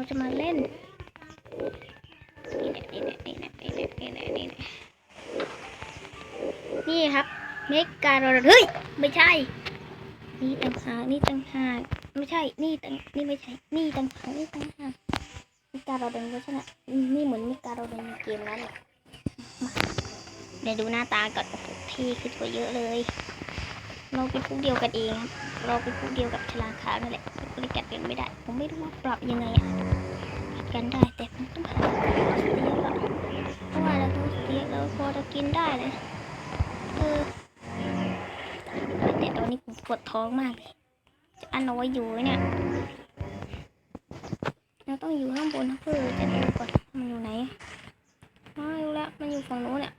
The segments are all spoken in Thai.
เราจะมาเล่น นี่แหละนี่แหละนี่แหละนี่แหละนี่นะนี่ครับ เมกาโรดเฮ้ย ไม่ใช่ นี่ต่างหากนี่ต่างหากไม่ใช่ นี่ต่างนี่ไม่ใช่ นี่ต่างหากนี่ต่างหากเมกาโรดนก็ชนะนี่เหมือนเมกาโรดนในเกมนั้นเลยมาเดี๋ยวดูหน้าตาก่อนโอ้โหเท่ขึ้นกว่าเยอะเลย เราเป็นพวกเดียวกันเองครับเราเป็นพวกเดียวกับชลาขาวนั่นแหละก็เลยกัดกันไม่ได้ ผมไม่รู้ว่าปรับยังไงอะกัดกันได้แต่ผมต้องหาสเตียกอเพราะว่าเราต้องสเตียกแล้วพอจะกินได้เลยเออแต่ตอนนี้ผมปวดท้องมากเลยจะอันเอาไว้อยู่เนี่ยเราต้องอยู่ข้างบนนะเพื่อจะดูก่อนมันอยู่ไหนอ๋อรู้แล้วมันอยู่ฝั่งโน้นเนี่ย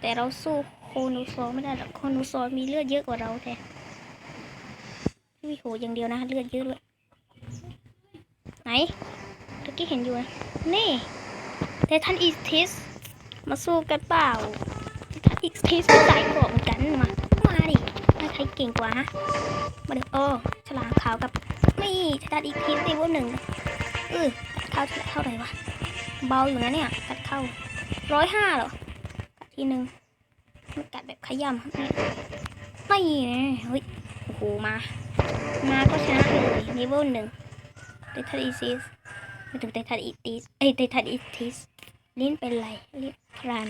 แต่เราสู้ โคนูซอไม่ได้หรอกโคนูซอมีเลือดเยอะกว่าเราแต่พี่โหอย่างเดียวนะเลือดเยอะด้วยไหนตะกี้เห็นอยู่นะนี่เททันอีสทิสมาสู้กันเปล่าเททันอีสทิสก็ใส่กรอบเหมือนกันมามาดิมาใครเก่งกว่าฮะมาเดิโอ้ฉลามขาวกับนี่เททันอีสทิสเลเวลหนึ่งเออเข้าเท่าไหร่วะเบาอยู่นะเนี่ยกัดเข้าร้อยห้าเหรอทีหนึ่ง กัดแบบขย้ำครับไม่เฮ้ยโอ้โหมา มาก็ชนะเลยเลเวลหนึ่งเตทัดอีซิสไม่ถึงเตทัดอีติสเอ้ยเตทัดอีติสลิ้นเป็นไรลิ้นพราน